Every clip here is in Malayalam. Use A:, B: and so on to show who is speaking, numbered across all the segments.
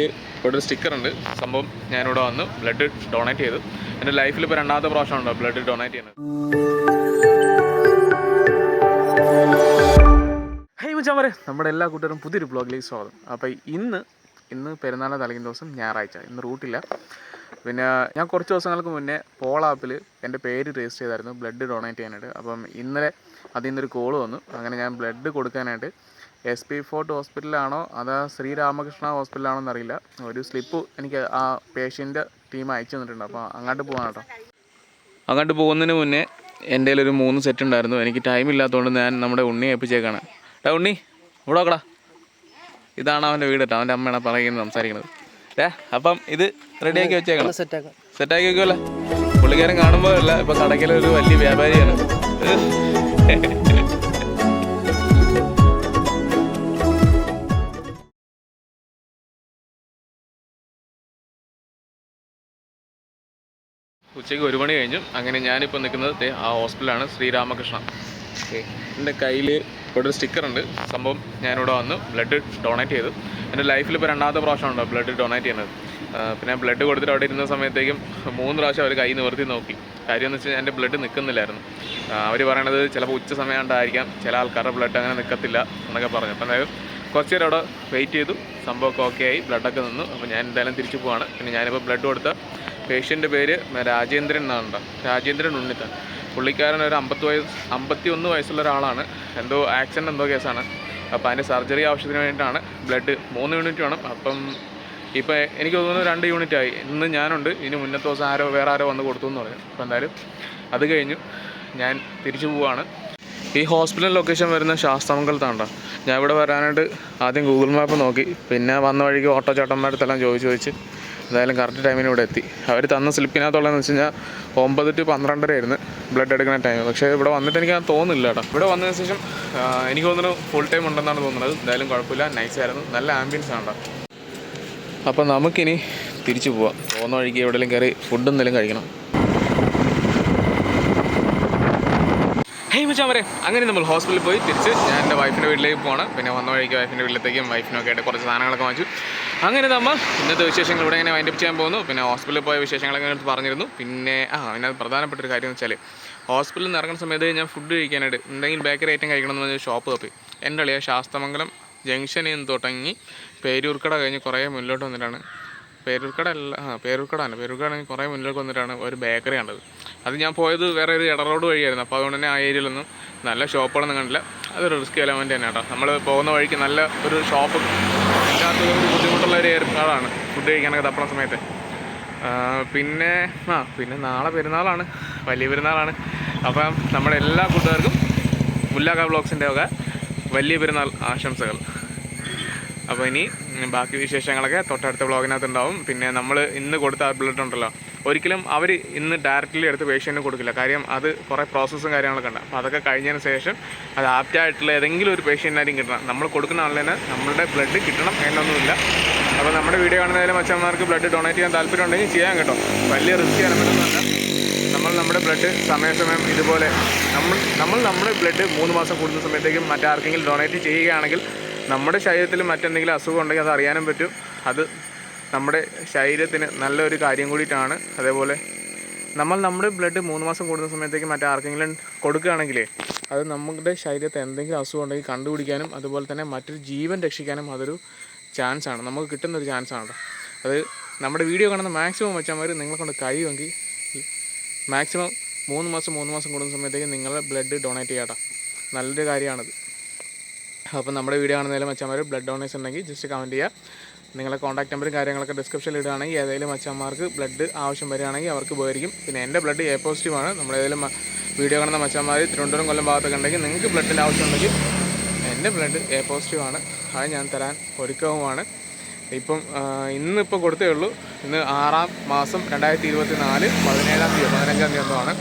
A: ഇവിടെ ഒരു സ്റ്റിക്കർ ഉണ്ട് സംഭവം ഞാനിവിടെ വന്ന്. ബ്ലഡ് ഡൊണേറ്റ് ചെയ്തു. എന്റെ ലൈഫിൽ ഇപ്പോൾ രണ്ടാമത്തെ പ്രാവശ്യം ഉണ്ടോ ബ്ലഡ് ഡൊണേറ്റ് ചെയ്യുന്നത്? ഹൈ മുച്ചാമരെ നമ്മുടെ എല്ലാ കൂട്ടരും പുതിയൊരു ബ്ലോഗിലേക്ക് സ്വാഗതം. അപ്പോൾ ഇന്ന് ഇന്ന് പെരുന്നാളിന് തലയ്ക്കുന്ന ദിവസം ഞായറാഴ്ച. ഇന്ന് റൂട്ടില്ല പിന്നെ ഞാൻ കുറച്ച് ദിവസങ്ങൾക്ക് മുന്നേ പോൾ ആപ്പിൽ എന്റെ പേര് രജിസ്റ്റർ ചെയ്തായിരുന്നു. ബ്ലഡ് ഡൊണേറ്റ് ചെയ്യാനായിട്ട്. അപ്പം ഇന്നലെ അതിൽ നിന്നൊരു കോൾ വന്നു. അങ്ങനെ ഞാൻ ബ്ലഡ് കൊടുക്കാനായിട്ട് എസ് പി ഫോർട്ട് ഹോസ്പിറ്റലാണോ അതോ ശ്രീരാമകൃഷ്ണ ഹോസ്പിറ്റലാണോ എന്നറിയില്ല ഒരു സ്ലിപ്പ് എനിക്ക് ആ പേഷ്യന്റെ ടീം അയച്ചു തന്നിട്ടുണ്ട്. അപ്പോൾ അങ്ങോട്ട് പോകാം കേട്ടോ. അങ്ങോട്ട് പോകുന്നതിന് മുന്നേ എന്റെ ഒരു മൂന്ന് സെറ്റ് ഉണ്ടായിരുന്നു. എനിക്ക് ടൈം ഇല്ലാത്തതുകൊണ്ട് ഞാൻ നമ്മുടെ ഉണ്ണിയെ ഏൽപ്പിച്ചേക്കാണ്. ഡാ ഉണ്ണി ഇവിടെ നോക്കടാ. ഇതാണ് അവന്റെ വീട് കേട്ടോ. അവന്റെ അമ്മയാണ് പറയുന്നത് സംസാരിക്കുന്നത്. ഏ അപ്പം ഇത് റെഡിയാക്കി വെച്ചേക്കണം.
B: സെറ്റാക്കാം
A: സെറ്റാക്കി വെക്കുമല്ലോ പുള്ളിക്കാരൻ കാണുമ്പോൾ അല്ല ഇപ്പൊ കടയ്ക്കല ഒരു വലിയ വ്യാപാരിയാണ്. ഉച്ചയ്ക്ക് ഒരു മണി കഴിഞ്ഞു. അങ്ങനെ ഞാനിപ്പോൾ നിൽക്കുന്നത് ആ ഹോസ്പിറ്റലാണ് ശ്രീരാമകൃഷ്ണ. ഓക്കെ എന്റെ കയ്യിൽ ഇവിടെ ഒരു സ്റ്റിക്കർ ഉണ്ട് സംഭവം ഞാനിവിടെ വന്ന് ബ്ലഡ് ഡൊണേറ്റ് ചെയ്തു. എന്റെ ലൈഫിൽ ഇപ്പോൾ രണ്ടാമത്തെ പ്രാവശ്യം ഉണ്ടോ ബ്ലഡ് ഡൊണേറ്റ് ചെയ്യുന്നത്. പിന്നെ ബ്ലഡ് കൊടുത്തിട്ട് അവിടെ ഇരുന്ന സമയത്തേക്കും മൂന്ന് പ്രാവശ്യം അവർ കൈ നിവർത്തി നോക്കി. കാര്യം എന്ന് വെച്ച് കഴിഞ്ഞാൽ എന്റെ ബ്ലഡ് നിൽക്കുന്നില്ലായിരുന്നു. അവർ പറയണത് ചിലപ്പോൾ ഉച്ച സമയം കൊണ്ടായിരിക്കാം ചില ആൾക്കാരുടെ ബ്ലഡ് അങ്ങനെ നിൽക്കത്തില്ല എന്നൊക്കെ പറഞ്ഞു. അപ്പോൾ എന്തായാലും കുറച്ച് നേരം അവിടെ വെയിറ്റ് ചെയ്തു. സംഭവമൊക്കെ ഓക്കെ ആയി. ബ്ലഡൊക്കെ നിന്നു. അപ്പോൾ ഞാൻ എന്തായാലും തിരിച്ചു പോവാണ്. പിന്നെ ഞാനിപ്പോൾ ബ്ലഡ് കൊടുത്ത പേഷ്യന്റെ പേര് രാജേന്ദ്രൻ എന്നാണ് രാജേന്ദ്രൻ ഉണ്ണിത്തൻ പുള്ളിക്കാരൻ ഒരു അമ്പത്തി വയസ്സ് അമ്പത്തി ഒന്ന് വയസ്സുള്ള ഒരാളാണ്. എന്തോ ആക്സിഡന്റ് എന്തോ കേസാണ്. അപ്പോൾ അതിന്റെ സർജറി ആവശ്യത്തിന് വേണ്ടിയിട്ടാണ്. ബ്ലഡ് മൂന്ന് യൂണിറ്റ് വേണം. അപ്പം ഇപ്പോൾ എനിക്ക് തോന്നുന്നു രണ്ട് യൂണിറ്റ് ആയി. ഇന്ന് ഞാനുണ്ട്. ഇനി മുന്നത്തെ ദിവസം ആരോ വേറെ ആരോ വന്ന് കൊടുത്തു എന്ന് പറയും അപ്പോൾ എന്തായാലും അത് കഴിഞ്ഞു. ഞാൻ തിരിച്ചു പോവാണ്. ഈ ഹോസ്പിറ്റൽ ലൊക്കേഷൻ വരുന്ന ശാസ്ത്രമംഗലത്താണ് ഞാൻ ഇവിടെ വരാനായിട്ട് ആദ്യം ഗൂഗിൾ മാപ്പ് നോക്കി. പിന്നെ വന്ന വഴിക്ക് ഓട്ടോ ചേട്ടന്മാരടുത്തെല്ലാം ചോദിച്ച് ചോദിച്ച് എന്തായാലും കറക്റ്റ് ടൈമിന് ഇവിടെ എത്തി. അവർ തന്ന സ്ലിപ്പിനകത്തുള്ളതെന്ന് വെച്ച് കഴിഞ്ഞാൽ ഒമ്പത് ടു പന്ത്രണ്ടര ആയിരുന്നു ബ്ലഡ് എടുക്കുന്ന ടൈം പക്ഷേ ഇവിടെ വന്നിട്ട് എനിക്ക് തോന്നുന്നില്ല കേട്ടോ. ഇവിടെ വന്നതിന് ശേഷം എനിക്ക് തോന്നുന്നു ഫുൾ ടൈം ഉണ്ടെന്നാണ് തോന്നുന്നത്. എന്തായാലും കുഴപ്പമില്ല. നൈസ് ആയിരുന്നു. നല്ല ആംബിയൻസ് ആണ് അപ്പോൾ നമുക്കിനി തിരിച്ചു പോവാം. പോകുന്ന വഴിക്ക് എവിടെയെങ്കിലും കയറി ഫുഡ് എന്തെങ്കിലും കഴിക്കണം. ഹേയ് മച്ചാമരെ. അങ്ങനെ നമ്മൾ ഹോസ്പിറ്റലിൽ പോയി തിരിച്ച്. ഞാൻ എന്റെ വൈഫിന്റെ വീട്ടിലേക്ക് പോകണം പിന്നെ വന്ന വഴിക്ക് വൈഫിന്റെ വീട്ടിലത്തേക്കും വൈഫിനൊക്കെ ആയിട്ട് കുറച്ച് സാധനങ്ങളൊക്കെ വാങ്ങിച്ചു. അങ്ങനെ നമ്മൾ ഇന്നത്തെ വിശേഷങ്ങൾ ഇവിടെ ഇങ്ങനെ വൈൻഡപ്പ് ചെയ്യാൻ പോകുന്നു. പിന്നെ ഹോസ്പിറ്റലിൽ പോയ വിശേഷങ്ങളൊക്കെ എടുത്ത് പറഞ്ഞിരുന്നു. പിന്നെ ആ പിന്നെ പ്രധാനപ്പെട്ട ഒരു കാര്യം എന്ന് വെച്ചാൽ ഹോസ്പിറ്റലിൽ നിന്ന് ഇറങ്ങുന്ന സമയത്ത് ഞാൻ ഫുഡ് കഴിക്കാനായിട്ട് എന്തെങ്കിലും ബേക്കറി ഐറ്റം കഴിക്കണം എന്ന് പറഞ്ഞാൽ ഷോപ്പ് തപ്പി എന്റെ അളിയ ശാസ്തമംഗലം ജംഗ്ഷനിൽ നിന്ന് തുടങ്ങി പേരൂർക്കട കഴിഞ്ഞ് കുറേ മുന്നിലോട്ട് വന്നിട്ടാണ്. പേരൂർക്കട അല്ല ആ പേരൂർക്കട ആണ് പേരൂർക്കട കുറേ മുന്നിലേക്ക് വന്നിട്ടാണ് ഒരു ബേക്കറി കണ്ടത്. അത് ഞാൻ പോയത് വേറെ ഒരു ഇട റോഡ് വഴിയായിരുന്നു. അപ്പോൾ അതുകൊണ്ട് തന്നെ ആ ഏരിയയിലൊന്നും നല്ല ഷോപ്പുകളൊന്നും കണ്ടില്ല. അതൊരു റിസ്ക് എലമെന്റ് തന്നെ കേട്ടോ. നമ്മൾ പോകുന്ന വഴിക്ക് നല്ല ഒരു ഷോപ്പ് ഇല്ലാത്ത ഒരു ബുദ്ധിമുട്ടുള്ള ഒരു ഏർപ്പാടാണ് ഫുഡ് കഴിക്കാനൊക്കെ തപ്പണ സമയത്ത്. പിന്നെ ആ പിന്നെ നാളെ പെരുന്നാളാണ്. വലിയ പെരുന്നാളാണ്. അപ്പം നമ്മുടെ എല്ലാ കൂട്ടുകാർക്കും മുല്ലാക്ക ബ്ലോഗ്സിന്റെ ഒക്കെ വലിയ പെരുന്നാൾ ആശംസകൾ. അപ്പോൾ ഇനി ബാക്കി വിശേഷങ്ങളൊക്കെ തൊട്ടടുത്ത വ്ളോഗിനകത്ത് ഉണ്ടാവും പിന്നെ നമ്മൾ ഇന്ന് കൊടുത്ത ബ്ലഡ് ഉണ്ടല്ലോ. ഒരിക്കലും അവർ ഇന്ന് ഡയറക്റ്റ്ലി എടുത്ത് പേഷ്യന്റിന് കൊടുക്കില്ല. കാര്യം അത് കുറേ പ്രോസസ്സും കാര്യങ്ങളൊക്കെ ഉണ്ട്. അപ്പോൾ അതൊക്കെ കഴിഞ്ഞതിന് ശേഷം അത് ആപ്റ്റായിട്ടുള്ള ഏതെങ്കിലും ഒരു പേഷ്യന്റിനായിരിക്കും കിട്ടണം. നമ്മൾ കൊടുക്കുന്ന ആളിന് നമ്മളുടെ ബ്ലഡ് കിട്ടണം എന്നൊന്നുമില്ല. അപ്പോൾ നമ്മുടെ വീഡിയോ കാണുന്നതിലും അച്ഛന്മാർക്ക് ബ്ലഡ് ഡൊണേറ്റ് ചെയ്യാൻ താല്പര്യം ഉണ്ടെങ്കിൽ ചെയ്യാൻ കേട്ടോ. വലിയ റിസ്ക് എലമെന്റൊന്നുമല്ല നമ്മൾ നമ്മുടെ ബ്ലഡ് സമയസമയം ഇതുപോലെ നമ്മൾ നമ്മൾ നമ്മുടെ ബ്ലഡ് മൂന്ന് മാസം കൂടുന്ന സമയത്തേക്കും മറ്റാർക്കെങ്കിലും ഡൊണേറ്റ് ചെയ്യുകയാണെങ്കിൽ നമ്മുടെ ശരീരത്തിൽ മറ്റെന്തെങ്കിലും അസുഖം ഉണ്ടെങ്കിൽ അത് അറിയാനും പറ്റും. അത് നമ്മുടെ ശരീരത്തിന് നല്ലൊരു കാര്യം കൂടിയിട്ടാണ്. അതേപോലെ നമ്മൾ നമ്മുടെ ബ്ലഡ് മൂന്ന് മാസം കൂടുന്ന സമയത്തേക്ക് മറ്റാർക്കെങ്കിലും കൊടുക്കുകയാണെങ്കിലേ അത് നമ്മുടെ ശരീരത്തെ എന്തെങ്കിലും അസുഖം ഉണ്ടെങ്കിൽ കണ്ടുപിടിക്കാനും അതുപോലെ തന്നെ മറ്റൊരു ജീവൻ രക്ഷിക്കാനും അതൊരു ചാൻസാണ് നമുക്ക് കിട്ടുന്ന ഒരു ചാൻസാണ് അത്. നമ്മുടെ വീഡിയോ കാണുന്ന മാക്സിമം വെച്ചാൽ നിങ്ങളെ കൊണ്ട് കഴിയുമെങ്കിൽ മാക്സിമം മൂന്ന് മാസം മൂന്ന് മാസം കൂടുന്ന സമയത്തേക്ക് നിങ്ങളെ ബ്ലഡ് ഡൊണേറ്റ് ചെയ്യാട്ടോ. നല്ലൊരു കാര്യമാണത്. അപ്പോൾ നമ്മുടെ വീഡിയോ കാണുന്നതിലും അച്ഛന്മാർ ബ്ലഡ് ഡൊണേഷൻ ഉണ്ടെങ്കിൽ ജസ്റ്റ് കമന്റ് ചെയ്യുക നിങ്ങളെ കോൺടാക്ട് നമ്പറും കാര്യങ്ങളൊക്കെ ഡിസ്ക്രിപ്ഷനിൽ ഇടുകയാണെങ്കിൽ ഏതെങ്കിലും അച്ഛന്മാർക്ക് ബ്ലഡ് ആവശ്യം വരികയാണെങ്കിൽ അവർക്ക് ഉപകരിക്കും. പിന്നെ എന്റെ ബ്ലഡ് എ പോസിറ്റീവാണ് ആണ്. ഏതെങ്കിലും വീഡിയോ കാണുന്ന മച്ചന്മാർ തിരുവനന്തപുരം കൊല്ലം ഭാഗത്തൊക്കെ ഉണ്ടെങ്കിൽ നിങ്ങൾക്ക് ബ്ലഡിന്റെ ആവശ്യം ഉണ്ടെങ്കിൽ എന്റെ ബ്ലഡ് എ പോസിറ്റീവാണ് അത് ഞാൻ തരാൻ ഒരുക്കവുമാണ്. ഇപ്പം ഇന്നിപ്പോൾ കൊടുത്തേ ഉള്ളൂ. ഇന്ന് ആറാം മാസം രണ്ടായിരത്തി ഇരുപത്തി നാല് പതിനേഴാം തീയതി പതിനഞ്ചാം തീയതി എന്തോ ആണ്.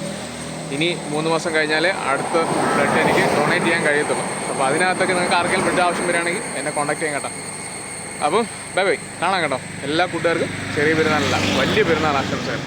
A: ഇനി മൂന്ന് മാസം കഴിഞ്ഞാൽ അടുത്ത ബ്ലഡ് എനിക്ക് ഡൊണേറ്റ് ചെയ്യാൻ കഴിയത്തുള്ളൂ. അപ്പോൾ അതിനകത്തൊക്കെ നിങ്ങൾക്ക് ആർക്കെങ്കിലും ബ്ലഡ് ആവശ്യം വരികയാണെങ്കിൽ എന്നെ കോൺടാക്ട് ചെയ്യാൻ കേട്ടോ. അപ്പം ബൈ ബൈ കാണാം കേട്ടോ. എല്ലാ കൂട്ടുകാർക്കും ചെറിയ പെരുന്നാളല്ല വലിയ പെരുന്നാൾ ആശംസകൾ